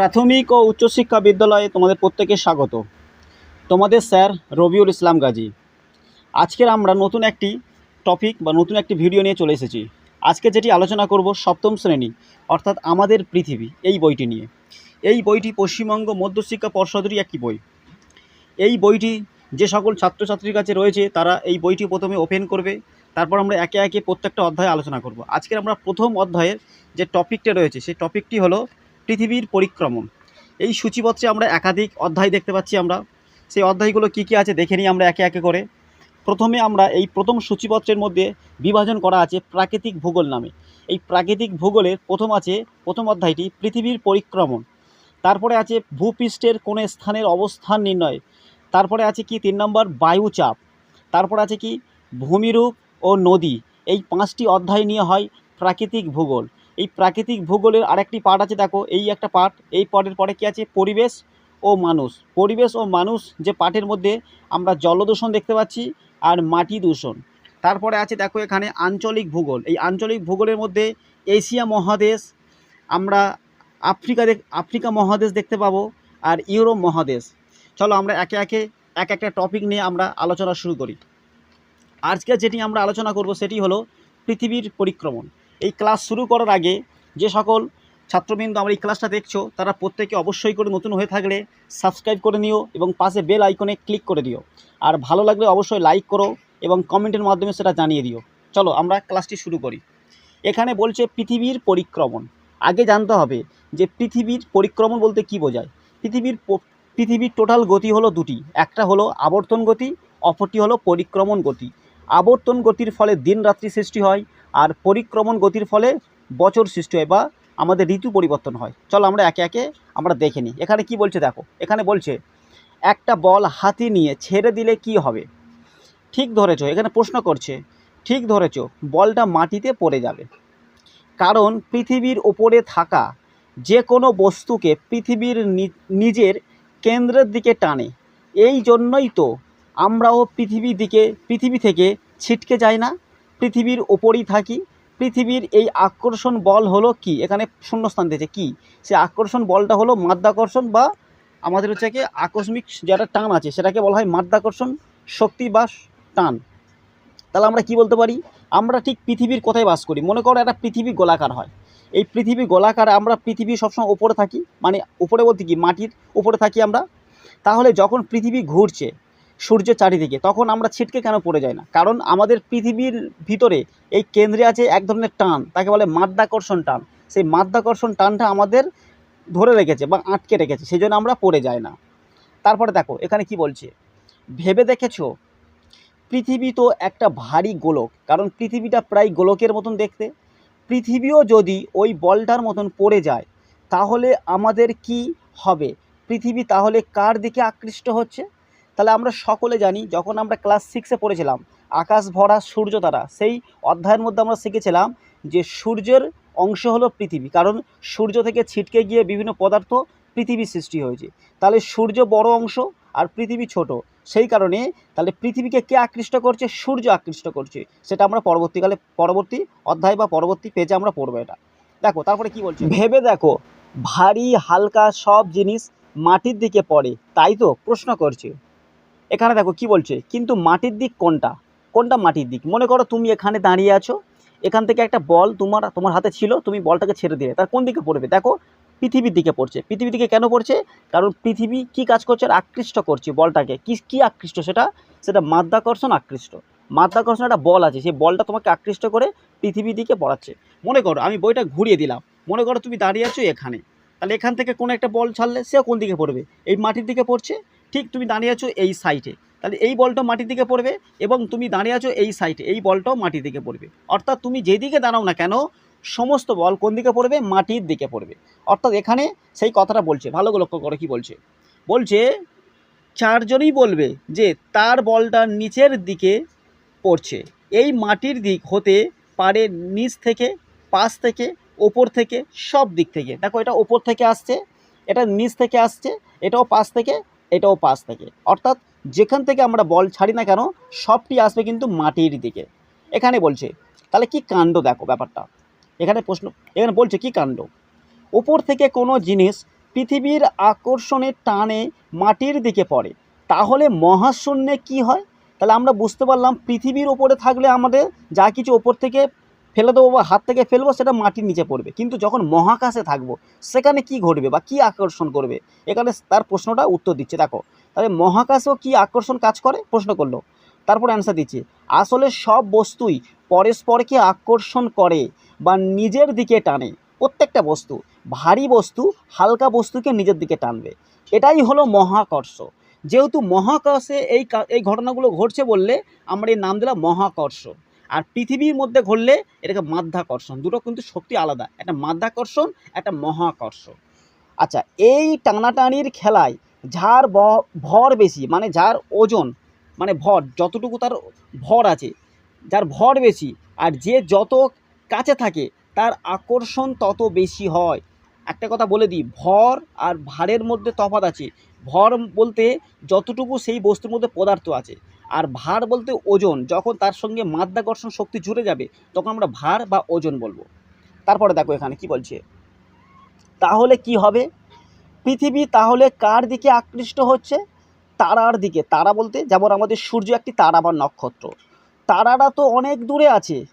প্রাথমিক ও উচ্চশিক্ষা বিদ্যালয়ে তোমাদের প্রত্যেকে স্বাগত। তোমাদের স্যার রবিউল ইসলাম গাজী। আজকের আমরা নতুন একটি টপিক বা নতুন একটি ভিডিও নিয়ে চলে এসেছি। আজকে যেটি আলোচনা করব সপ্তম শ্রেণি, অর্থাৎ আমাদের পৃথিবী, এই বইটি নিয়ে। এই বইটি পশ্চিমবঙ্গ মধ্যশিক্ষা পর্ষদেরই একটি বই। এই বইটি যে সকল ছাত্রছাত্রীর কাছে রয়েছে, তারা এই বইটি প্রথমে ওপেন করবে, তারপর আমরা একে একে প্রত্যেকটা অধ্যায় আলোচনা করব। আজকের আমরা প্রথম অধ্যায়ের যে টপিকটা রয়েছে, সেই টপিকটি হলো পৃথিবীর পরিক্রমণ। এই সূচিপত্রে আমরা একাধিক অধ্যায় দেখতে পাচ্ছি আমরা। সেই অধ্যায়গুলো কী কী আছে দেখে নিই আমরা একে একে করে। প্রথমে আমরা এই প্রথম সূচিপত্রের মধ্যে বিভাজন করা আছে প্রাকৃতিক ভূগোল নামে। এই প্রাকৃতিক ভূগোলের প্রথম আছে, প্রথম অধ্যায়টি পৃথিবীর পরিক্রমণ। তারপরে আছে ভূপৃষ্ঠের কোনো স্থানের অবস্থান নির্ণয়। তারপরে আছে কি তিন নম্বর বায়ুচাপ। তারপর আছে কি ভূমিরূপ ও নদী। এই পাঁচটি অধ্যায় নিয়ে হয় প্রাকৃতিক ভূগোল। এই প্রাকৃতিক ভূগোলের আরেকটি পার্ট আছে, দেখো। এই একটা পার্ট এই পার্টের পরে কি আছে? পরিবেশ ও মানুষ। পরিবেশ ও মানুষ যে পার্টের মধ্যে আমরা জলদূষণ দেখতে পাচ্ছি আর মাটি দূষণ। তারপরে আছে, দেখো এখানে আঞ্চলিক ভূগোল। এই আঞ্চলিক ভূগোলের মধ্যে এশিয়া মহাদেশ, আমরা আফ্রিকা আফ্রিকা মহাদেশ দেখতে পাবো আর ইউরোপ মহাদেশ। চলো আমরা একে একে, এক একটা টপিক নিয়ে আমরা আলোচনা শুরু করি। আজকে যেটি আমরা আলোচনা করব সেটি হলো পৃথিবীর পরিক্রমণ। এই ক্লাস শুরু করার আগে যে সকল ছাত্রবৃন্দ আমরা এই ক্লাসটা দেখছ, তারা প্রত্যেকে অবশ্যই করে নতুন হয়ে থাকলে সাবস্ক্রাইব করে নিও এবং পাশে বেল আইকনে ক্লিক করে দিও। আর ভালো লাগলে অবশ্যই লাইক করো এবং কমেন্টের মাধ্যমে সেটা জানিয়ে দিও। চলো আমরা ক্লাসটি শুরু করি। এখানে বলছে পৃথিবীর পরিক্রমণ। আগে জানতে হবে যে পৃথিবীর পরিক্রমণ বলতে কি বোঝায়? পৃথিবীর পৃথিবীর টোটাল গতি হলো দুটি। একটা হলো আবর্তন গতি, অপরটি হলো পরিক্রমণ গতি। আবর্তন গতির ফলে দিন রাত্রি সৃষ্টি হয়। আর পরিক্রমণ গতির ফলে বছর সৃষ্টি হয় বা আমাদের ঋতু পরিবর্তন হয়। চলো আমরা একে একে আমরা দেখে নিই। এখানে কি বলছে দেখো, এখানে বলছে, একটা বল হাতি নিয়ে ছেড়ে দিলে কি হবে? ঠিক ধরেছো, এখানে প্রশ্ন করছে, ঠিক ধরেছো, বলটা মাটিতে পড়ে যাবে। কারণ পৃথিবীর ওপরে থাকা যে কোনো বস্তুকে পৃথিবীর নিজের কেন্দ্রের দিকে টানে। এই জন্যই তো আমরাও পৃথিবীর দিকে, পৃথিবী থেকে ছিটকে যাই না। পৃথিবীর ওপরই থাকি। পৃথিবীর এই আকর্ষণ বল হলো কি? এখানে শূন্যস্থান দিয়েছে। কি? সে আকর্ষণ বলটা হলো মাধ্যাকর্ষণ বা আমাদের হচ্ছে কি আকস্মিক যেটা টান আছে, সেটাকে বলা হয় মাধ্যাকর্ষণ শক্তি বা টান। তাহলে আমরা কি বলতে পারি? আমরা ঠিক পৃথিবীর কোথায় বাস করি? মনে করো একটা পৃথিবী গোলাকার হয়। এই পৃথিবী গোলাকার আমরা পৃথিবী সবসময় ওপরে থাকি মানে উপরে বলতে কি মাটির উপরে থাকি আমরা। তাহলে যখন পৃথিবী ঘুরছে সূর্যের চারিদিকে, তখন আমরা ছিটকে কেন পড়ে যাই না? কারণ আমাদের পৃথিবীর ভিতরে এই কেন্দ্রে আছে এক ধরনের টান, তাকে বলে মাধ্যাকর্ষণ টান। সেই মাধ্যাকর্ষণ টানটা আমাদের ধরে রেখেছে বা আটকে রেখেছে সেই জন্য আমরা পড়ে যাই না। তারপরে দেখো, এখানে কি বলছে? ভেবে দেখেছ? পৃথিবী তো একটা ভারী গোলক, কারণ পৃথিবীটা প্রায় গোলকের মতন দেখতে। পৃথিবীও যদি ওই বলটার মতন পড়ে যায়, তাহলে আমাদের কি হবে? পৃথিবী তাহলে কার দিকে আকৃষ্ট হচ্ছে? তাহলে আমরা সকলে জানি, যখন আমরা ক্লাস সিক্সে পড়েছিলাম, আকাশ, ভরা, সূর্য, তারা, সেই অধ্যায়ের মধ্যে আমরা শিখেছিলাম যে সূর্যের অংশ হলো পৃথিবী, কারণ সূর্য থেকে ছিটকে গিয়ে বিভিন্ন পদার্থ পৃথিবী সৃষ্টি হয়েছে। তাহলে সূর্য বড় অংশ আর পৃথিবী ছোট, সেই কারণে তাহলে পৃথিবীকে কে আকৃষ্ট করছে? সূর্য আকৃষ্ট করছে। সেটা আমরা পরবর্তীকালে, পরবর্তী অধ্যায় বা পরবর্তী পেজে আমরা পড়ব এটা। দেখো, তারপরে কি বলছে? ভেবে দেখো, ভারী, হালকা সব জিনিস মাটির দিকে পড়ে, তাই তো? প্রশ্ন করছে। এখানে দেখো কি বলছে? কিন্তু মাটির দিক কোনটা? কোনটা মাটির দিক? মনে করো তুমি এখানে দাঁড়িয়ে আছো, এখান থেকে একটা বল তোমার তোমার হাতে ছিল, তুমি বলটাকে ছেড়ে দিলে। তার কোন দিকে পড়বে? দেখো, পৃথিবীর দিকে পড়ছে। পৃথিবীর দিকে কেন পড়ছে? কারণ পৃথিবী কি কাজ করছে? আর আকৃষ্ট করছে বলটাকে। কি কি আকৃষ্ট সেটা? সেটা মাধ্যাকর্ষণ আকৃষ্ট। মাধ্যাকর্ষণ একটা বল আছে, সেই বলটা তোমাকে আকৃষ্ট করে পৃথিবীর দিকে পড়াচ্ছে। মনে করো, আমি বইটা ঘুরিয়ে দিলাম। মনে করো তুমি দাঁড়িয়ে আছো এখানে। তাহলে এখান থেকে কোনো একটা বল ছাড়লে সেও কোন দিকে পড়বে? এই মাটির দিকে পড়ছে? ঠিক তুমি দাঁড়িয়ে আছো এই সাইডে। তাহলে এই বলটা মাটির দিকে পড়বে এবং তুমি দাঁড়িয়ে আছো এই সাইডে। এই বলটাও মাটির দিকে পড়বে। অর্থাৎ তুমি যেদিকে দাঁড়াও না কেন, সমস্ত বল কোন দিকে পড়বে? মাটির দিকে পড়বে। অর্থাৎ এখানে সেই কথাটা বলছে। ভালো লক্ষ্য করো কি বলছে। বলছে, চারজনই বলবে যে তার বলটা নিচের দিকে পড়ছে। এই মাটির দিক হতে পারে নিচ থেকে, পাশ থেকে, ওপর থেকে, সব দিক থেকে। দেখো এটা ওপর থেকে আসছে, এটা নিচ থেকে আসছে, এটাও পাশ থেকে এটাও পাস থেকে। অর্থাৎ যেখান থেকে আমরা বল ছাড়ি না কেন, সবটি আসবে কিন্তু মাটির দিকে। এখানে বলছে, তাহলে কি কাণ্ড দেখো ব্যাপারটা। এখানে প্রশ্ন, এখানে বলছে কি কাণ্ড? ওপর থেকে কোনো জিনিস পৃথিবীর আকর্ষণের টানে মাটির দিকে পড়ে, তাহলে মহাশূন্যে কি হয়? তাহলে আমরা বুঝতে পারলাম পৃথিবীর ওপরে থাকলে আমাদের যা কিছু ওপর থেকে ফেলে দেবো বা হাত থেকে ফেলব, সেটা মাটির নিচে পড়বে। কিন্তু যখন মহাকাশে থাকব, সেখানে কি ঘটবে বা কি আকর্ষণ করবে? এখানে তার প্রশ্নটা উত্তর দিচ্ছে। দেখো, তাহলে মহাকাশেও কি আকর্ষণ কাজ করে? প্রশ্ন করল। তারপর অ্যান্সার দিচ্ছে, আসলে সব বস্তুই পরস্পরকে আকর্ষণ করে বা নিজের দিকে টানে, প্রত্যেকটা বস্তু। ভারী বস্তু হালকা বস্তুকে নিজের দিকে টানবে। এটাই হলো মহাকর্ষ। যেহেতু মহাকাশে এই এই ঘটনাগুলো ঘটছে বললে আমরা এই নাম দিলাম মহাকর্ষ। আর পৃথিবীর মধ্যে ঘটলে এটাকে মাধ্যাকর্ষণ। দুটো কিন্তু শক্তি আলাদা। একটা মাধ্যাকর্ষণ, একটা মহাকর্ষ আচ্ছা এই টানাটানির খেলায় যার ভর বেশি মানে যার ওজন মানে ভর, যতটুকু তার ভর আছে, যার ভর বেশি, আর যে যত কাছে থাকে, তার আকর্ষণ তত বেশি হয়। একটা কথা বলে দিই, ভর আর ভারের মধ্যে তফাৎ আছে। ভর বলতে যতটুকু সেই বস্তুর মধ্যে পদার্থ আছে। আর ভার বলতে ওজন, যখন তার সঙ্গে মাধ্যাকর্ষণ শক্তি জুড়ে যাবে, তখন আমরা ভার বা ওজন বলব। তারপরে দেখো এখানে কি বলছে? তাহলে কি হবে? পৃথিবী তাহলে কার দিকে আকৃষ্ট হচ্ছে? তারার দিকে। তারা বলতে যেমন আমাদের সূর্য একটি তারা বা নক্ষত্র। তারারা তো অনেক দূরে আছে।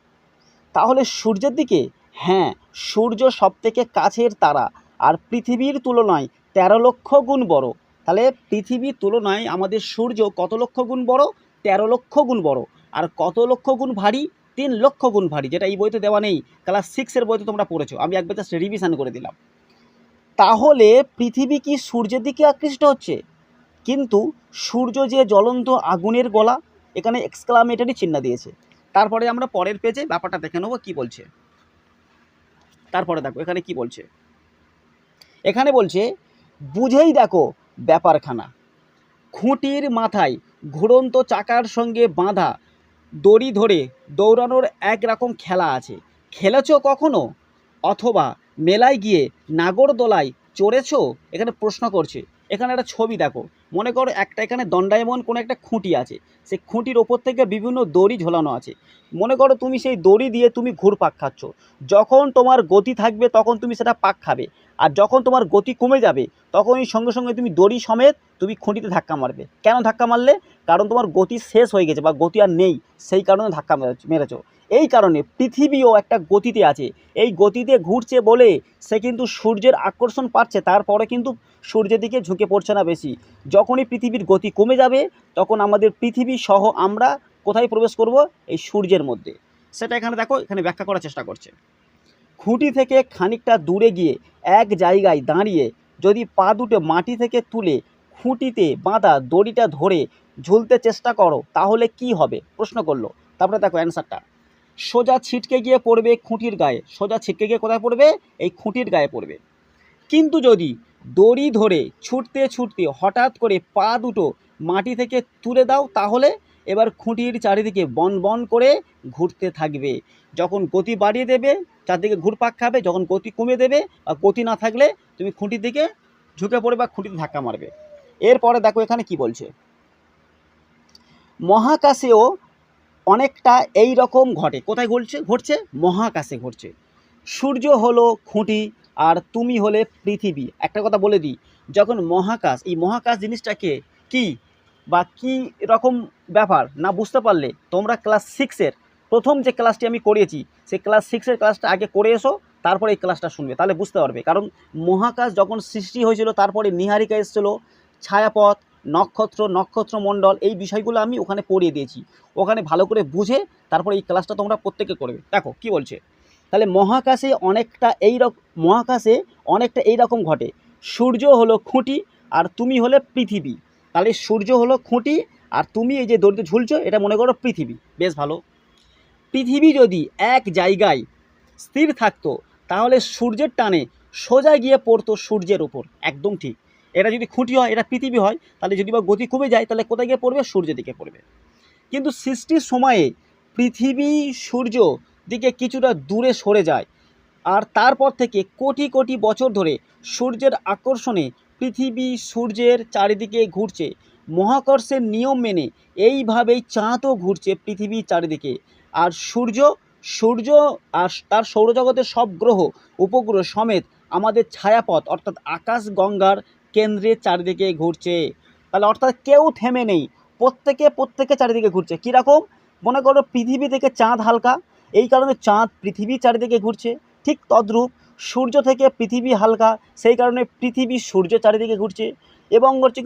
তাহলে সূর্যের দিকে? হ্যাঁ সূর্য সবথেকে কাছের তারা। আর পৃথিবীর তুলনায় তেরো লক্ষ গুণ বড়। তাহলে পৃথিবীর তুলনায় আমাদের সূর্য কত লক্ষ গুণ বড়? তেরো লক্ষ গুণ বড়। আর কত লক্ষ গুণ ভারী? তিন লক্ষ গুণ ভারী, যেটা এই বইতে দেওয়া নেই। ক্লাস সিক্সের বইতে তোমরা পড়েছো। আমি একবার জাস্ট রিভিশন করে দিলাম। তাহলে পৃথিবী কি সূর্যের দিকে আকৃষ্ট হচ্ছে? কিন্তু সূর্য যে জ্বলন্ত আগুনের গলা, এখানে এক্সক্লামেটারি চিহ্ন দিয়েছে। তারপরে আমরা পরের পেজে ব্যাপারটা দেখে নেব কী বলছে। তারপরে দেখো, এখানে কি বলছে? এখানে বলছে, বুঝেই দেখো ব্যাপারখানা। খুঁটির মাথায় ঘুরন্ত চাকার সঙ্গে বাঁধা দড়ি ধরে দৌড়ানোর একরকম খেলা আছে। খেলেছ কখনো? অথবা মেলায় গিয়ে নাগরদোলায় চড়েছ? এখানে প্রশ্ন করছে। এখানে একটা ছবি দেখো। মনে করো একটা এখানে দণ্ডায়মন কোনো একটা খুঁটি আছে। সেই খুঁটির ওপর থেকে বিভিন্ন দড়ি ঝোলানো আছে। মনে করো তুমি সেই দড়ি দিয়ে তুমি ঘুরপাক খাচ্ছ। যখন তোমার গতি থাকবে তখন তুমি সেটা পাক খাবে। আর যখন তোমার গতি কমে যাবে, তখনই সঙ্গে সঙ্গে তুমি দড়ি সমেত তুমি খুঁটিতে ধাক্কা মারবে। কেন ধাক্কা মারলে? কারণ তোমার গতি শেষ হয়ে গেছে বা গতি আর নেই, সেই কারণে ধাক্কা মেরেছ- মেরেছো। এই কারণে পৃথিবীও একটা গতিতে আছে। এই গতিতে ঘুরছে বলে সে কিন্তু সূর্যের আকর্ষণ পাচ্ছে, তারপরে কিন্তু সূর্যের দিকে ঝুঁকে পড়ছে না বেশি। যখনই পৃথিবীর গতি কমে যাবে, তখন আমাদের পৃথিবী সহ আমরা কোথায় প্রবেশ করব? এই সূর্যের মধ্যে। সেটা এখানে দেখো, এখানে ব্যাখ্যা করার চেষ্টা করছে। খুঁটি থেকে খানিকটা দূরে গিয়ে এক জায়গায় দাঁড়িয়ে যদি পা দুটো মাটি থেকে তুলে খুঁটিতে বাঁধা দড়িটা ধরে ঝুলতে চেষ্টা করো, তাহলে কি হবে? প্রশ্ন করল। তারপরে দেখো অ্যান্সারটা। সোজা ছিটকে গিয়ে পড়বে খুঁটির গায়ে। সোজা ছিটকে গিয়ে কোথায় পড়বে? এই খুঁটির গায়ে পড়বে। কিন্তু যদি দড়ি ধরে ছুটতে ছুটতে হঠাৎ করে পা দুটো মাটি থেকে তুলে দাও, তাহলে এবার খুঁটির চারিদিকে বন বন করে ঘুরতে থাকবে। যখন গতি বাড়িয়ে দেবে, চারদিকে ঘুরপাক খাবে, যখন গতি কমে দেবে বা গতি না থাকলে তুমি খুঁটির দিকে ঝুঁকে পড়ে বা খুঁটিতে ধাক্কা মারবে। এরপরে দেখো এখানে কি বলছে। মহাকাশেও অনেকটা এই রকম ঘটে। কোথায় ঘটছে? ঘটছে মহাকাশে ঘটছে। সূর্য হলো খুঁটি আর তুমি হলে পৃথিবী। একটা কথা বলে দিই, যখন মহাকাশ, এই মহাকাশ জিনিসটাকে কি বা কি রকম ব্যাপার না বুঝতে পারলে তোমরা ক্লাস সিক্সের প্রথম যে ক্লাসটি আমি করিয়েছি, সেই ক্লাস সিক্সের ক্লাসটা আগে করে এসো, তারপরে এই ক্লাসটা শুনবে, তাহলে বুঝতে পারবে। কারণ মহাকাশ যখন সৃষ্টি হয়েছিল, তারপরে নিহারিকা এসেছিল, ছায়াপথ, নক্ষত্র নক্ষত্রমণ্ডল এই বিষয়গুলো আমি ওখানে পড়িয়ে দিয়েছি। ওখানে ভালো করে বুঝে তারপরে এই ক্লাসটা তোমরা প্রত্যেকে করবে। দেখো, কি বলছে? তাহলে মহাকাশে অনেকটা এই মহাকাশে অনেকটা এই রকম ঘটে। সূর্য হলো খুঁটি, আর তুমি হলে পৃথিবী। তাহলে সূর্য হলো খুঁটি আর তুমি এই যে দড়িতে ঝুলছো, এটা মনে করো পৃথিবী। বেশ ভালো। পৃথিবী যদি এক জায়গায় স্থির থাকতো, তাহলে সূর্যের টানে সোজা গিয়ে পড়তো সূর্যের উপর। একদম ঠিক। এটা যদি খুঁটি হয়, এটা পৃথিবী হয়, তাহলে যদি বা গতি কমে যায়, তাহলে কোথায় গিয়ে পড়বে? সূর্যের দিকে পড়বে। কিন্তু সৃষ্টির সময়ে পৃথিবী, সূর্য দিকে কিছুটা দূরে সরে যায়। আর তারপর থেকে কোটি কোটি বছর ধরে সূর্যের আকর্ষণে পৃথিবী সূর্যের চারিদিকে ঘুরছে। মহাকর্ষের নিয়ম মেনে এইভাবেই চাঁদও ঘুরছে পৃথিবীর চারিদিকে। আর সূর্য সূর্য আর তার সৌরজগতের সব গ্রহ, উপগ্রহ সমেত আমাদের ছায়াপথ, অর্থাৎ আকাশ গঙ্গার কেন্দ্রের চারিদিকে ঘুরছে। তাহলে অর্থাৎ কেউ থেমে নেই, প্রত্যেকে প্রত্যেকে চারিদিকে ঘুরছে। কীরকম? মনে করো পৃথিবী থেকে চাঁদ হালকা, এই কারণে চাঁদ পৃথিবী চারিদিকে ঘুরছে। ঠিক তদ্রূপ সূর্য থেকে পৃথিবী হালকা, সেই কারণে পৃথিবী সূর্য চারিদিকে ঘুরছে। এবং হচ্ছে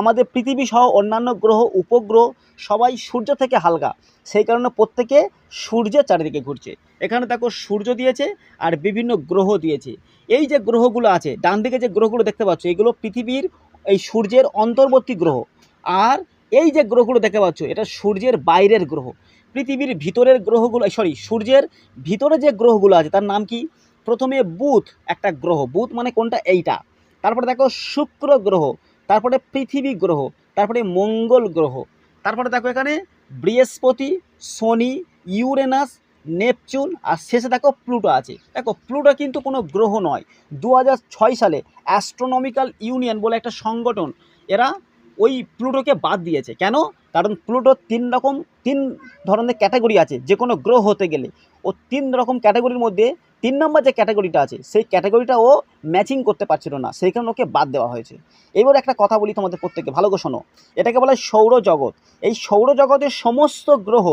আমাদের পৃথিবী সহ অন্যান্য গ্রহ, উপগ্রহ সবাই সূর্য থেকে হালকা, সেই কারণে প্রত্যেকে সূর্যের চারিদিকে ঘুরছে। এখানে দেখো সূর্য দিয়েছে আর বিভিন্ন গ্রহ দিয়েছে। এই যে গ্রহগুলো আছে, ডান দিকে যে গ্রহগুলো দেখতে পাচ্ছ, এগুলো পৃথিবীর এই সূর্যের অন্তর্বর্তী গ্রহ। আর এই যে গ্রহগুলো দেখতে পাচ্ছ, এটা সূর্যের বাইরের গ্রহ। পৃথিবীর ভিতরের গ্রহগুলো সরি, সূর্যের ভিতরে যে গ্রহগুলো আছে, তার নাম কি? প্রথমে বুধ একটা গ্রহ, বুধ মানে কোনটা? এইটা। তারপরে দেখো শুক্র গ্রহ, তারপরে পৃথিবী গ্রহ, তারপরে মঙ্গল গ্রহ, তারপরে দেখো এখানে বৃহস্পতি, শনি, ইউরেনাস, নেপচুন, আর শেষে দেখো প্লুটো আছে। দেখো প্লুটো কিন্তু কোনো গ্রহ নয়। দু সালে অ্যাস্ট্রোনমিক্যাল ইউনিয়ন বলে একটা সংগঠন, এরা ওই প্লুটোকে বাদ দিয়েছে। কেন? কারণ প্লুটোর তিন রকম, তিন ধরনের ক্যাটাগরি আছে যে কোনো গ্রহ হতে গেলে। ও তিন রকম ক্যাটাগরির মধ্যে তিন নম্বর যে ক্যাটাগরিটা আছে, সেই ক্যাটাগরিটা ও ম্যাচিং করতে পারছিল না সেই কারণে ওকে বাদ দেওয়া হয়েছে। এবার একটা কথা বলি তোমাদের প্রত্যেককে, ভালো করে শোনো। এটাকে বলা হয় সৌরজগৎ এই সৌরজগতের সমস্ত গ্রহ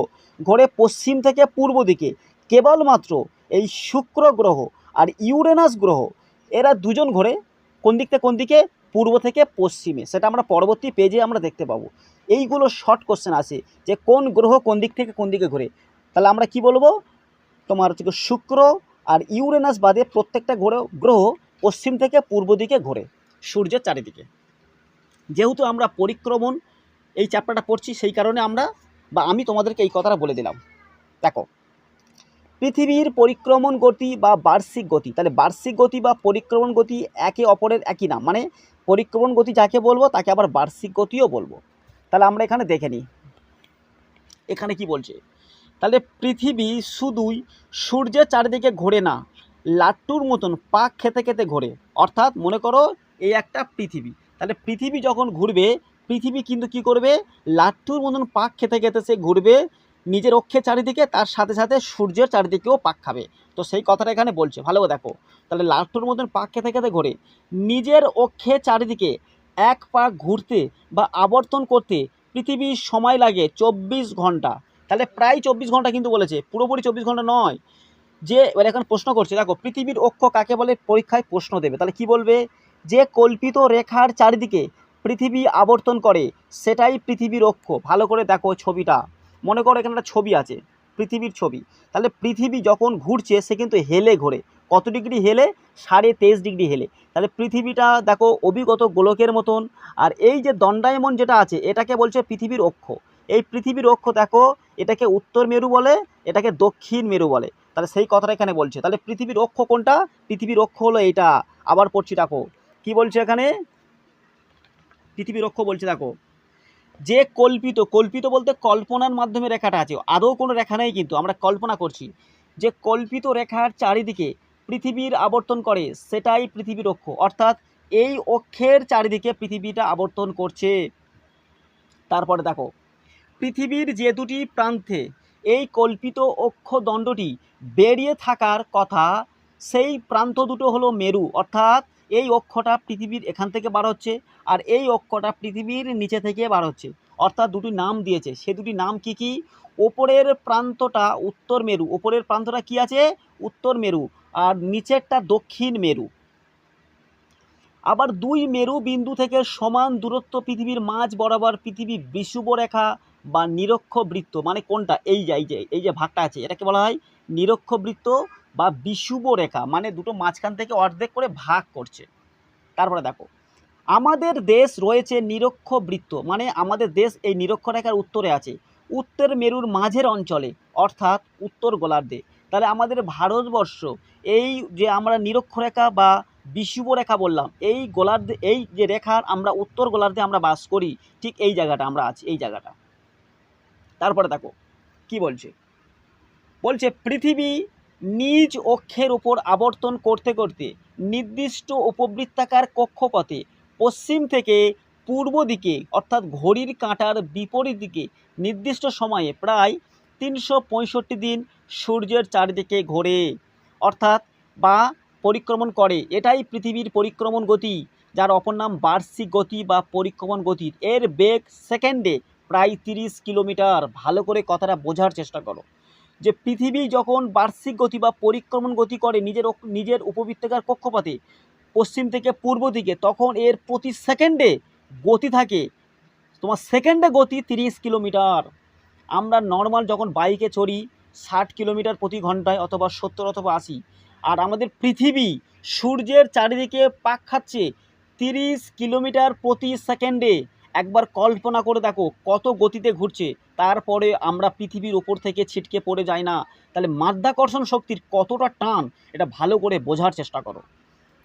ঘোরে পশ্চিম থেকে পূর্ব দিকে। কেবলমাত্র এই শুক্র গ্রহ আর ইউরেনাস গ্রহ, এরা দুজন ঘোরে কোন দিক থেকে কোন দিকে? পূর্ব থেকে পশ্চিমে। সেটা আমরা পরবর্তী পেজে আমরা দেখতে পাবো। এইগুলো শর্ট কোশ্চেন আছে যে কোন গ্রহ কোন দিক থেকে কোন দিকে ঘোরে। তাহলে আমরা কি বলব? তোমার হচ্ছে শুক্র আর ইউরেনাস বাদে প্রত্যেকটা গ্রহ গ্রহ পশ্চিম থেকে পূর্ব দিকে ঘোরে সূর্যের চারিদিকে। যেহেতু আমরা পরিক্রমণ এই চ্যাপ্টারটা পড়ছি, সেই কারণে আমরা বা আমি তোমাদেরকে এই কথাটা বলে দিলাম। দেখো, পৃথিবীর পরিক্রমণ গতি বা বার্ষিক গতি, তাহলে বার্ষিক গতি বা পরিক্রমণ গতি একে অপরের একই না মানে পরিক্রমণ গতি যাকে বলব, তাকে আবার বার্ষিক গতিও বলব। তাহলে আমরা এখানে দেখে নিই। এখানে কি বলছে? তাহলে পৃথিবী শুধুই সূর্যের চারিদিকে ঘোরে না, লাট্টুর মতন পাক খেতে খেতে ঘোরে। অর্থাৎ মনে করো এই একটা পৃথিবী। তাহলে পৃথিবী যখন ঘুরবে, পৃথিবী কিন্তু কি করবে? লাট্টুর মতন পাক খেতে খেতে সে ঘুরবে নিজের অক্ষের চারিদিকে, তার সাথে সাথে সূর্যের চারিদিকেও পাক খাবে। তো সেই কথাটা এখানে বলছে। ভালো দেখো। তাহলে লাট্টুর মতন পাক খেতে খেতে ঘোরে। নিজের অক্ষের চারিদিকে এক পাক ঘুরতে বা আবর্তন করতে পৃথিবীর সময় লাগে চব্বিশ ঘণ্টা। তাহলে প্রায় চব্বিশ ঘণ্টা কিন্তু বলেছে, পুরোপুরি চব্বিশ ঘণ্টা নয়। যে, এবার এখন প্রশ্ন করছে, দেখো, পৃথিবীর অক্ষ কাকে বলে? পরীক্ষায় প্রশ্ন দেবে। তাহলে কি বলবে? যে কল্পিত রেখার চারিদিকে পৃথিবী আবর্তন করে, সেটাই পৃথিবীর অক্ষ। ভালো করে দেখো ছবিটা। মনে করো এখানে একটা ছবি আছে, পৃথিবীর ছবি। তাহলে পৃথিবী যখন ঘুরছে, সে কিন্তু হেলে ঘোরে। কত ডিগ্রি হেলে? সাড়ে তেইশ ডিগ্রি হেলে। তাহলে পৃথিবীটা দেখো অভিগত গোলকের মতন। আর এই যে দণ্ডায়মন যেটা আছে, এটাকে বলছে পৃথিবীর অক্ষ। এই পৃথিবীর অক্ষ দেখো, এটাকে উত্তর মেরু বলে, এটাকে দক্ষিণ মেরু বলে। তাহলে সেই কথাটা এখানে বলছে। তাহলে পৃথিবীর অক্ষ কোনটা? পৃথিবীর অক্ষ হলো এইটা আবার পড়ছি দেখো। কি বলছে এখানে? পৃথিবীর অক্ষ বলছে দেখো। যে কল্পিত কল্পিত বলতে কল্পনার মাধ্যমে রেখাটা আছে। আদৌ কোনো রেখা নেই কিন্তু, আমরা কল্পনা করছি। যে কল্পিত রেখার চারিদিকে পৃথিবীর আবর্তন করে, সেটাই পৃথিবীর অক্ষ। অর্থাৎ এই অক্ষের চারিদিকে পৃথিবীটা আবর্তন করছে। তারপরে দেখো পৃথিবীর যে দুটি প্রান্তে এই কল্পিত অক্ষদণ্ডটি বেরিয়ে থাকার কথা, সেই প্রান্ত দুটো হলো মেরু। অর্থাৎ এই অক্ষটা পৃথিবীর এখান থেকে বার হচ্ছে আর এই অক্ষটা পৃথিবীর নিচে থেকে বার হচ্ছে। অর্থাৎ দুটি নাম দিয়েছে। সে দুটি নাম কি কি? ওপরের প্রান্তটা উত্তর মেরু। ওপরের প্রান্তটা কি আছে? উত্তর মেরু আর নিচেরটা দক্ষিণ মেরু। আবার দুই মেরু বিন্দু থেকে সমান দূরত্ব পৃথিবীর মাঝ বরাবর পৃথিবী বিষুবরেখা বা নিরক্ষ বৃত্ত মানে কোনটা? এই যে এই যে এই যে ভাগটা আছে, এটাকে বলা হয় নিরক্ষ বৃত্ত বা বিষুব রেখা মানে দুটো মাঝখান থেকে অর্ধেক করে ভাগ করছে। তারপরে দেখো, আমাদের দেশ রয়েছে নিরক্ষ বৃত্ত মানে আমাদের দেশ এই নিরক্ষ রেখার উত্তরে আছে। উত্তর মেরুর মাঝের অঞ্চলে, অর্থাৎ উত্তর গোলার্ধে। তাহলে আমাদের ভারতবর্ষ, এই যে আমরা নিরক্ষরেখা বা বিষুব রেখা বললাম, এই গোলার্ধে, এই যে রেখার আমরা উত্তর গোলার্ধে আমরা বাস করি, ঠিক এই জায়গাটা আমরা আছি, এই জায়গাটা। তারপরে দেখো, কি বলছে? বলছে, পৃথিবী নিজ অক্ষের উপর আবর্তন করতে করতে নির্দিষ্ট উপবৃত্তাকার কক্ষপথে পশ্চিম থেকে পূর্ব দিকে, অর্থাৎ ঘড়ির কাঁটার বিপরীত দিকে, নির্দিষ্ট সময়ে প্রায় তিনশো পঁয়ষট্টি দিন সূর্যের চারিদিকে ঘোরে, অর্থাৎ বা পরিক্রমণ করে। এটাই পৃথিবীর পরিক্রমণ গতি, যার অপর নাম বার্ষিক গতি বা পরিক্রমণ গতি। এর বেগ সেকেন্ডে প্রায় তিরিশ কিলোমিটার। ভালো করে কথাটা বোঝার চেষ্টা করো। যে পৃথিবী যখন বার্ষিক গতি বা পরিক্রমণ গতি করে নিজের নিজের উপবৃত্তাকার কক্ষপথে পশ্চিম থেকে পূর্ব দিকে, তখন এর প্রতি সেকেন্ডে গতি থাকে। তোমার সেকেন্ডে গতি তিরিশ কিলোমিটার। আমরা নর্মাল যখন বাইকে চড়ি, ষাট কিলোমিটার প্রতি ঘন্টায় অথবা সত্তর অথবা আশি, আর আমাদের পৃথিবী সূর্যের চারিদিকে পাক খাচ্ছে, তিরিশ কিলোমিটার প্রতি সেকেন্ডে। একবার কল্পনা করে দেখো কত গতিতে ঘুরছে, তারপরে আমরা পৃথিবীর ওপর থেকে ছিটকে পড়ে যাই না। তাহলে মাধ্যাকর্ষণ শক্তির কতটা টান, এটা ভালো করে বোঝার চেষ্টা করো।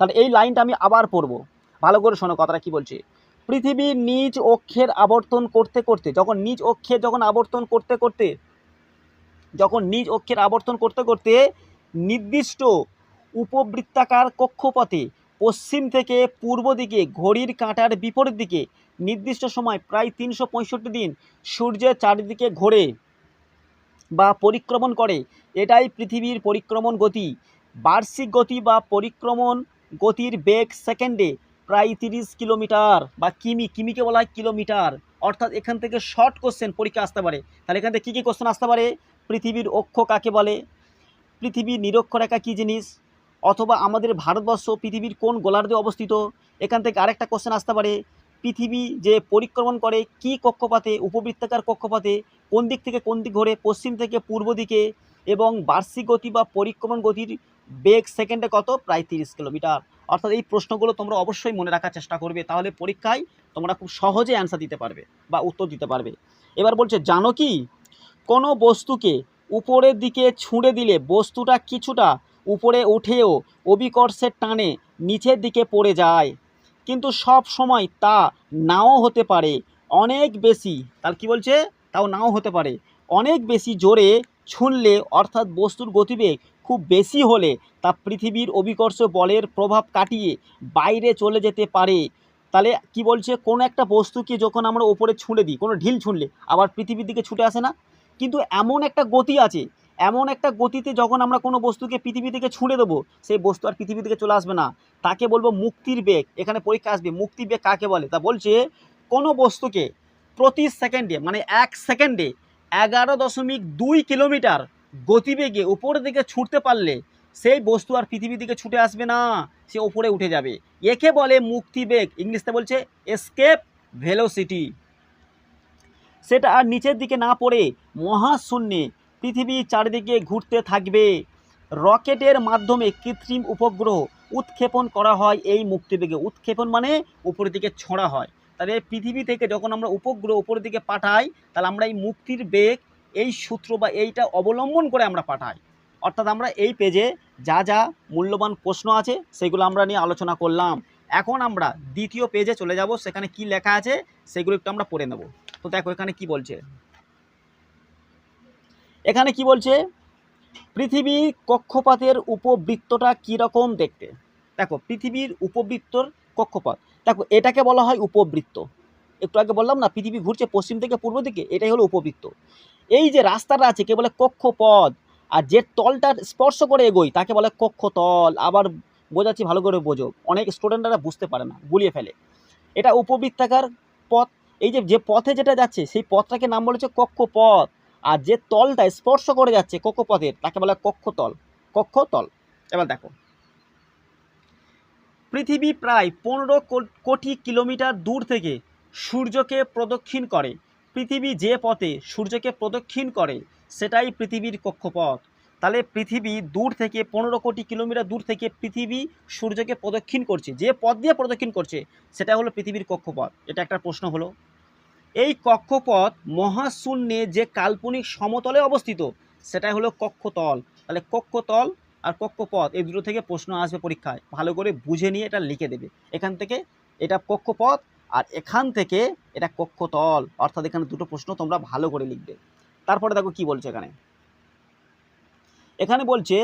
তাহলে এই লাইনটা আমি আবার পড়ব। ভালো করে শোনো কথাটা কি বলছে? পৃথিবী নিজ অক্ষের আবর্তন করতে করতে, যখন নিজ অক্ষের যখন আবর্তন করতে করতে, যখন নিজ অক্ষের আবর্তন করতে করতে নির্দিষ্ট উপবৃত্তাকার কক্ষপথে পশ্চিম থেকে পূর্ব দিকে ঘড়ির কাঁটার বিপরীত দিকে নির্দিষ্ট সময় প্রায় তিনশো পঁয়ষট্টি দিন সূর্যের চারিদিকে ঘোরে বা পরিক্রমণ করে। এটাই পৃথিবীর পরিক্রমণ গতি। বার্ষিক গতি বা পরিক্রমণ গতির বেগ সেকেন্ডে প্রায় তিরিশ কিলোমিটার বা কিমি, কিমিকে বলা হয় কিলোমিটার। অর্থাৎ এখান থেকে শর্ট কোশ্চেন পরীক্ষা আসতে পারে। তাহলে এখান থেকে কী কী কোশ্চেন আসতে পারে? পৃথিবীর অক্ষ কাকে বলে? পৃথিবীর নিরক্ষরেখা কী জিনিস? অথবা আমাদের ভারতবর্ষ পৃথিবীর কোন গোলার্ধে অবস্থিত? এখান থেকে আরেকটা কোশ্চেন আসতে পারে। পৃথিবী যে পরিক্রমণ করে, কি কক্ষপথে, উপবৃত্তাকার কক্ষপথে, কোন দিক থেকে কোন দিক ঘোরে, পশ্চিম থেকে পূর্ব দিকে এবং বার্ষিক গতি বা পরিক্রমণ গতির বেগ সেকেন্ডে কত? প্রায় তিরিশ কিলোমিটার। অর্থাৎ এই প্রশ্নগুলো তোমরা অবশ্যই মনে রাখার চেষ্টা করবে, তাহলে পরীক্ষায় তোমরা খুব সহজে অ্যান্সার দিতে পারবে বা উত্তর দিতে পারবে। এবার বলছে, জানো কি? কোনো বস্তুকে উপরের দিকে ছুঁড়ে দিলে বস্তুটা কিছুটা উপরে উঠেও অবিকর্ষের টানে নিচের দিকে পড়ে যায়। কিন্তু সব সময় তা নাও হতে পারে। অনেক বেশি, তার কী বলছে? তাও নাও হতে পারে। অনেক বেশি জোরে ছুঁড়লে, অর্থাৎ বস্তুর গতিবেগ খুব বেশি হলে তা পৃথিবীর অবিকর্ষ বলের প্রভাব কাটিয়ে বাইরে চলে যেতে পারে। তাহলে কি বলছে? কোনো একটা বস্তুকে যখন আমরা ওপরে ছুঁড়ে দিই, কোনো ঢিল ছুঁড়লে, আবার পৃথিবীর দিকে ছুটে আসে না। কিন্তু এমন একটা গতি আছে এমন একটা গতিতে যখন আমরা কোনো বস্তুকে পৃথিবী থেকে ছুঁড়ে দেবো, সেই বস্তু আর পৃথিবী থেকে চলে আসবে না। তাকে বলব মুক্তির বেগ। এখানে পরীক্ষা আসবে, মুক্তির বেগ কাকে বলে? তা বলছে, কোনো বস্তুকে প্রতি সেকেন্ডে মানে এক সেকেন্ডে এগারো দশমিক দুই কিলোমিটার গতিবেগে উপরের দিকে ছুটতে পারলে সেই বস্তু আর পৃথিবী দিকে ছুটে আসবে না, সে ওপরে উঠে যাবে। একে বলে মুক্তিবেগ ইংলিশতে বলছে এসকেপ ভেলোসিটি সেটা আর নিচের দিকে না পড়ে মহাশূন্যে পৃথিবীর চারিদিকে ঘুরতে থাকবে। রকেটের মাধ্যমে কৃত্রিম উপগ্রহ উৎক্ষেপণ করা হয় এই মুক্তিবেগে। উৎক্ষেপণ মানে উপরের দিকে ছড়া হয়। তাহলে পৃথিবী থেকে যখন আমরা উপগ্রহ উপরের দিকে পাঠাই, তাহলে আমরা এই মুক্তির বেগ, এই সূত্র বা এইটা অবলম্বন করে আমরা পাঠাই। অর্থাৎ আমরা এই পেজে যা যা মূল্যবান প্রশ্ন আছে, সেগুলো আমরা নিয়ে আলোচনা করলাম। এখন আমরা দ্বিতীয় পেজে চলে যাব, সেখানে কি লেখা আছে, সেগুলো একটু আমরা পড়ে নেব। তো দেখো এখানে কি বলছে। এখানে কি বলছে? পৃথিবী কক্ষপথের উপবৃত্তটা কীরকম দেখতে? দেখো, পৃথিবীর উপবৃত্তর কক্ষপথ দেখো, এটাকে বলা হয় উপবৃত্ত। একটু আগে বললাম না, পৃথিবী ঘুরছে পশ্চিম থেকে পূর্ব দিকে, এটাই হলো উপবৃত্ত। এই যে রাস্তাটা আছে, কে বলে? কক্ষপথ। আর যে তলটা স্পর্শ করে এগোই তাকে বলে কক্ষতল। আবার বোঝাচ্ছি, ভালো করে বোঝো। অনেক স্টুডেন্টরা বুঝতে পারে না গুলিয়ে ফেলে। এটা উপবৃত্তাকার পথ। এই যে যে পথে যেটা যাচ্ছে, সেই পথটাকে নাম বলেছে কক্ষপথ। আর যে তলটা স্পর্শ করে যাচ্ছে কক্ষপথের, তাকে বলা কক্ষতল কক্ষতল। এবার দেখো। পৃথিবী প্রায় পনেরো কোটি কিলোমিটার দূর থেকে সূর্যকে প্রদক্ষিণ করে। পৃথিবী যে পথে সূর্যকে প্রদক্ষিণ করে, সেটাই পৃথিবীর কক্ষপথ। তাহলে পৃথিবী দূর থেকে, পনেরো কোটি কিলোমিটার দূর থেকে পৃথিবী সূর্যকে প্রদক্ষিণ করছে। যে পথ দিয়ে প্রদক্ষিণ করছে, সেটা হলো পৃথিবীর কক্ষপথ। এটা একটা প্রশ্ন হলো। এই কক্ষপথ মহাশূন্যে যে কাল্পনিক সমতলে অবস্থিত, সেটাই হলো কক্ষতল। তাহলে কক্ষতল আর কক্ষপথ, এই দুটো থেকে প্রশ্ন আসবে পরীক্ষায়। ভালো করে বুঝে নিয়ে এটা লিখে দেবে। এখান থেকে এটা কক্ষপথ আর এখান থেকে এটা কক্ষতল। অর্থাৎ এখানে দুটো প্রশ্ন তোমরা ভালো করে লিখবে। তারপরে দেখো কি বলছে এখানে। এখানে বলছে,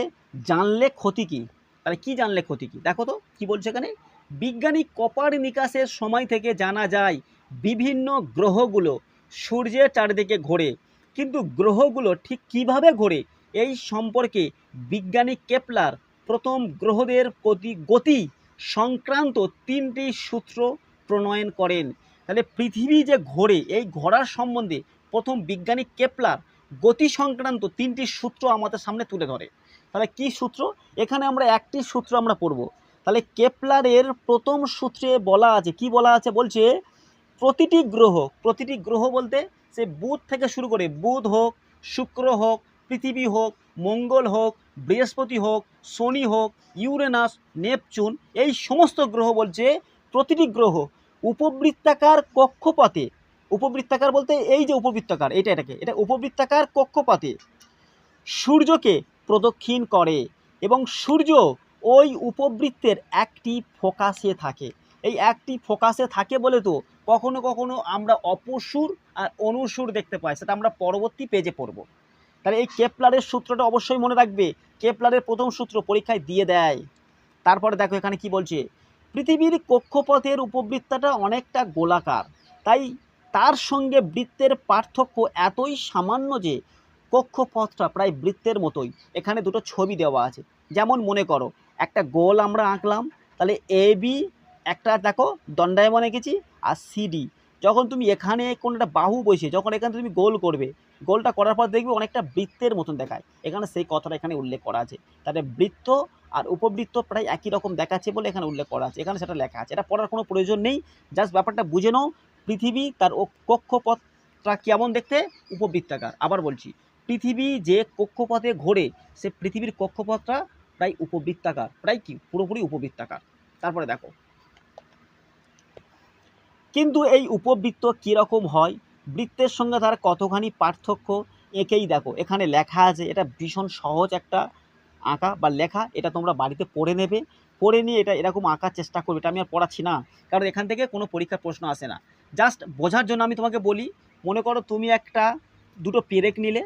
জানলে ক্ষতি কি? তাহলে কি জানলে ক্ষতি কি? দেখো তো, কি বলছে এখানে? বিজ্ঞানী কপার নিকাশের সময় থেকে জানা যায় বিভিন্ন গ্রহগুলো সূর্যের চারিদিকে ঘোরে। কিন্তু গ্রহগুলো ঠিক কীভাবে ঘোরে? এই সম্পর্কে বিজ্ঞানী কেপলার প্রথম গ্রহদের গতি গতি সংক্রান্ত তিনটি সূত্র প্রণয়ন করেন। তাহলে পৃথিবী যে ঘোরে, এই ঘোরার সম্বন্ধে প্রথম বিজ্ঞানী কেপলার গতি সংক্রান্ত তিনটি সূত্র আমাদের সামনে তুলে ধরে। তাহলে কি সূত্র? এখানে আমরা একটি সূত্র আমরা পড়ব। তাহলে কেপলারের প্রথম সূত্রে বলা আছে, কি বলা আছে? বলছে প্রতিটি গ্রহ প্রতিটি গ্রহ বলতে সে বুধ থেকে শুরু করে বুধ হোক, শুক্র হোক, পৃথিবী হোক, মঙ্গল হোক, বৃহস্পতি হোক, শনি হোক, ইউরেনাস, নেপচুন, এই সমস্ত গ্রহ বলছে প্রতিটি গ্রহ উপবৃত্তাকার কক্ষপথে উপবৃত্তাকার বলতে এই যে উপবৃত্তাকার, এটা এটাকে, এটা উপবৃত্তাকার কক্ষপথে সূর্যকে প্রদক্ষিণ করে এবং সূর্য ওই উপবৃত্তের একটি ফোকাসে থাকে। এই একটি ফোকাসে থাকে বলে তো কখনো কখনো আমরা অপসুর আর অনুসুর দেখতে পাই, সেটা আমরা পরবর্তী পেজে পড়ব। তাহলে এই কেপলারের সূত্রটা অবশ্যই মনে রাখবে। কেপলারের প্রথম সূত্র পরীক্ষায় দিয়ে দেয়। তারপরে দেখো এখানে কি বলছে, পৃথিবীর কক্ষপথের উপবৃত্তটা অনেকটা গোলাকার। তাই তার সঙ্গে বৃত্তের পার্থক্য এতই সামান্য যে কক্ষপথটা প্রায় বৃত্তের মতোই। এখানে দুটো ছবি দেওয়া আছে। যেমন মনে করো, একটা গোল আমরা আঁকলাম, তাহলে এ বি একটা দেখো দণ্ডায়মন এঁকেছি আর সিডি যখন তুমি এখানে কোনো একটা বাহু বসে, যখন এখানে তুমি গোল করবে, গোলটা করার পর দেখবে অনেকটা বৃত্তের মতন দেখায়। এখানে সেই কথাটা এখানে উল্লেখ করা আছে। তাহলে বৃত্ত আর উপবৃত্ত প্রায় একই রকম দেখাচ্ছে বলে এখানে উল্লেখ করা আছে। এখানে সেটা লেখা আছে। এটা পড়ার কোনো প্রয়োজন নেই। জাস্ট ব্যাপারটা বুঝে নাও, পৃথিবী তার ও কক্ষপথটা কেমন দেখতে? উপবৃত্তাকার। আবার বলছি, পৃথিবী যে কক্ষপথে ঘোরে, সে পৃথিবীর কক্ষপথটা প্রায় উপবৃত্তাকার। প্রায় কি? পুরোপুরি উপবৃত্তাকার। তারপরে দেখো কিন্তু এই উপবৃত্ত কীরকম হয়? বৃত্তের সঙ্গে তার কতখানি পার্থক্য? একেই দেখো। এখানে লেখা আছে, এটা ভীষণ সহজ একটা আঁকা বা লেখা। এটা তোমরা বাড়িতে পড়ে নেবে। পড়ে নিয়ে এটা এরকম আঁকার চেষ্টা করবে। এটা আমি আর পড়াচ্ছি না, কারণ এখান থেকে কোনো পরীক্ষার প্রশ্ন আসে না। জাস্ট বোঝার জন্য আমি তোমাকে বলি, মনে করো তুমি একটা দুটো পেরেক নিলে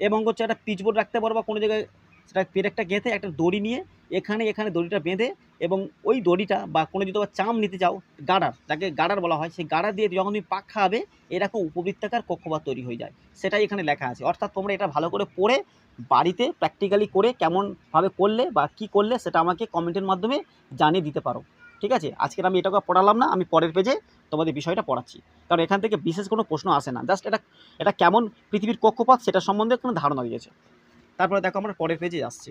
এবং হচ্ছে একটা পিচবোর্ড রাখতে পারো বা কোনো জায়গায় সেটা পেরেকটা গেঁথে একটা দড়ি নিয়ে এখানে এখানে দড়িটা বেঁধে এবং ওই দড়িটা বা কোনো যদি আবার চাম নিতে যাও গাড়ার, যাকে গাড়ার বলা হয়, সেই গাড়ার দিয়ে যখন তুমি পাক খাওয়াবে, এরকম উপবৃত্তাকার কক্ষপাত তৈরি হয়ে যায়। সেটাই এখানে লেখা আছে। অর্থাৎ তোমরা এটা ভালো করে পড়ে বাড়িতে প্র্যাকটিক্যালি করে কেমনভাবে করলে বা কি করলে সেটা আমাকে কমেন্টের মাধ্যমে জানিয়ে দিতে পারো। ঠিক আছে? আজকের আমি এটাকে পড়ালাম না, আমি পরের পেজে তোমাদের বিষয়টা পড়াচ্ছি। কারণ এখান থেকে বিশেষ কোনো প্রশ্ন আসে না। জাস্ট এটা এটা কেমন পৃথিবীর কক্ষপাত সেটা সম্বন্ধে কোনো ধারণা দিয়েছে। তারপরে দেখো আমরা পরের পেজে আসছি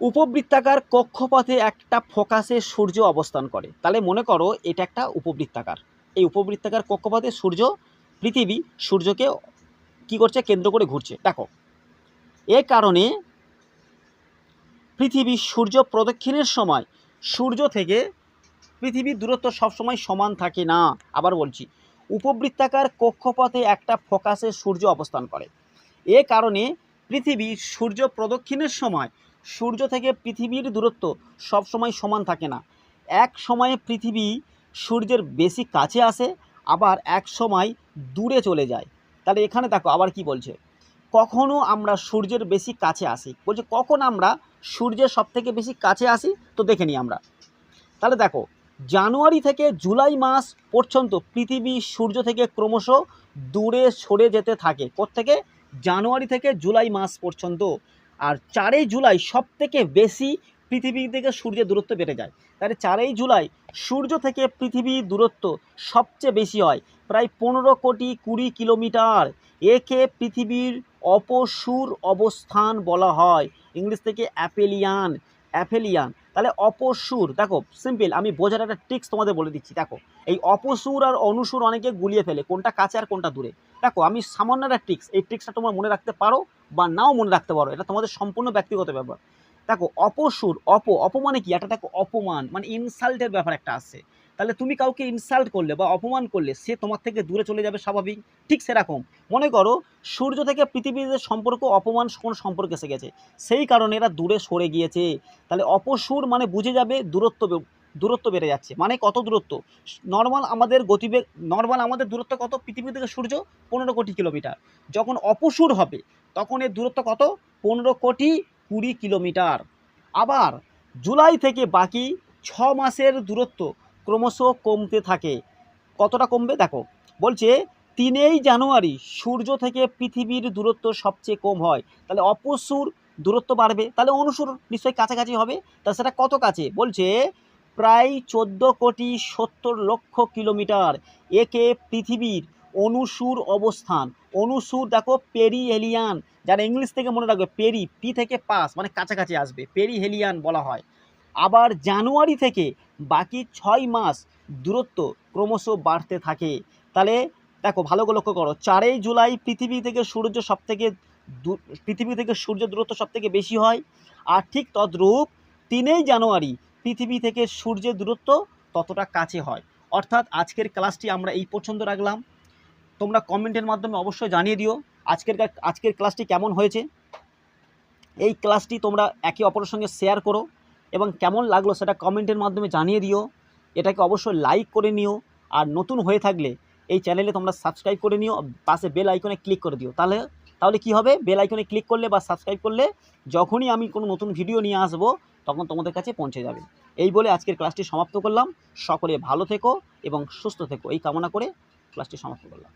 উপবৃত্তাকার কক্ষপথে একটা ফোকাসে সূর্য অবস্থান করে। তাহলে মনে করো এটা একটা উপবৃত্তাকার। এই উপবৃত্তাকার কক্ষপথে সূর্য, পৃথিবী সূর্যকে কি করছে? কেন্দ্র করে ঘুরছে। দেখো, এ কারণে পৃথিবী সূর্য প্রদক্ষিণের সময় সূর্য থেকে পৃথিবীর দূরত্ব সবসময় সমান থাকে না। আবার বলছি উপবৃত্তাকার কক্ষপথে একটা ফোকাসে সূর্য অবস্থান করে। এ কারণে পৃথিবী সূর্য প্রদক্ষিণের সময়, সূর্য থেকে পৃথিবীর দূরত্ব সবসময় সমান থাকে না। এক সময়ে পৃথিবী সূর্যের বেশি কাছে আসে, আবার এক সময় দূরে চলে যায়। তাহলে এখানে দেখো আবার কি বলছে? কখনো আমরা সূর্যের বেশি কাছে আসি। বলছে কখন আমরা সূর্যের সব থেকে বেশি কাছে আসি? তো দেখে নিই আমরা। তাহলে দেখো জানুয়ারি থেকে জুলাই মাস পর্যন্ত পৃথিবী সূর্য থেকে ক্রমশ দূরে সরে যেতে থাকে। থেকে জানুয়ারি থেকে জুলাই মাস পর্যন্ত। আর চারই জুলাই সব থেকে বেশি পৃথিবী থেকে সূর্যের দূরত্ব বেড়ে যায়। তাহলে চারই জুলাই সূর্য থেকে পৃথিবীর দূরত্ব সবচেয়ে বেশি হয়, প্রায় পনেরো কোটি কুড়ি কিলোমিটার। একে পৃথিবীর অপসুর অবস্থান বলা হয়। ইংলিশ থেকে অ্যাপেলিয়ান। অ্যাপেলিয়ান। তাহলে অপসুর, দেখো সিম্পল আমি বোঝার একটা ট্রিক্স তোমাদের বলে দিচ্ছি, দেখো, এই অপসুর আর অনুসুর অনেকে গুলিয়ে ফেলে, কোনটা কাছে আর কোনটা দূরে। দেখো, আমি সামান্য একটা ট্রিক্স এই ট্রিক্সটা তোমরা মনে রাখতে পারো বা নাও মনে রাখতে পারো, এটা তোমাদের সম্পূর্ণ ব্যক্তিগত ব্যাপার। দেখো, অপসুর, অপ অপমানে কি? একটা দেখো, অপমান মানে ইনসাল্টের ব্যাপার একটা আসছে তাহলে তুমি কাউকে ইনসাল্ট করলে বা অপমান করলে, সে তোমার থেকে দূরে চলে যাবে স্বাভাবিক। ঠিক সেরকম। মনে করো, সূর্য থেকে পৃথিবীর যে সম্পর্ক, অপমান কোন সম্পর্ক এসে গেছে? সেই কারণে এরা দূরে সরে গিয়েছে। তাহলে অপসুর মানে বুঝে যাবে দূরত্ব দূরত্ব বেড়ে যাচ্ছে। মানে কত দূরত্ব? নর্মাল আমাদের গতিবেগ নর্মাল আমাদের দূরত্ব কত? পৃথিবী থেকে সূর্য পনেরো কোটি কিলোমিটার। যখন অপসুর হবে, তখন এর দূরত্ব কত? পনেরো কোটি কুড়ি কিলোমিটার। আবার জুলাই থেকে বাকি ছ মাসের দূরত্ব ক্রমশ কমতে থাকে। কতটা কমবে? দেখো, বলছে তিনেই জানুয়ারি সূর্য থেকে পৃথিবীর দূরত্ব সবচেয়ে কম হয়। তাহলে অপসুর দূরত্ব বাড়বে। তাহলে অনুসুর নিশ্চয়ই কাছাকাছি হবে। তা সেটা কত কাছে? বলছে প্রায় চোদ্দ কোটি সত্তর লক্ষ কিলোমিটার। একে পৃথিবীর অনুসুর অবস্থান। অনুসুর দেখো পেরি হেলিয়ান যারা ইংলিশ থেকে মনে রাখবে, পেরি, পি থেকে পাস মানে কাছাকাছি আসবে। পেরি হেলিয়ান বলা হয়। আবার জানুয়ারি থেকে বাকি ছয় মাস দূরত্ব ক্রমশ বাড়তে থাকে। তাহলে দেখো ভালো করে লক্ষ্য করো, চারই জুলাই পৃথিবী থেকে সূর্য সব থেকে পৃথিবী থেকে সূর্য দূরত্ব সব থেকে বেশি হয়। আর ঠিক তদ্রূপ তিনই জানুয়ারি পৃথিবী থেকে সূর্যের দূরত্ব ততটা কাছে হয়। অর্থাৎ আজকের ক্লাসটি আমরা এই পছন্দ রাখলাম। তোমরা কমেন্টের মাধ্যমে অবশ্যই জানিয়ে দিও আজকের আজকের ক্লাসটি কেমন হয়েছে। এই ক্লাসটি তোমরা একে অপরের সঙ্গে শেয়ার করো। এবং কেমন লাগল সেটা কমেন্টের মাধ্যমে জানিয়ে দিও। এটাকে অবশ্যই লাইক করে নিও। আর নতুন হয়ে থাকলে এই চ্যানেলে তোমরা সাবস্ক্রাইব করে নিও, পাশে বেল আইকনে ক্লিক করে দিও। তাহলে তাহলে কি হবে? বেল আইকনে ক্লিক করলে বা সাবস্ক্রাইব করলে যখনই আমি কোনো নতুন ভিডিও নিয়ে আসব, তখন তোমাদের কাছে পৌঁছে যাবে। এই বলে আজকের ক্লাসটি সমাপ্ত করলাম। সকলে ভালো থেকো এবং সুস্থ থেকো। এই কামনা করে ক্লাসটি সমাপ্ত করলাম।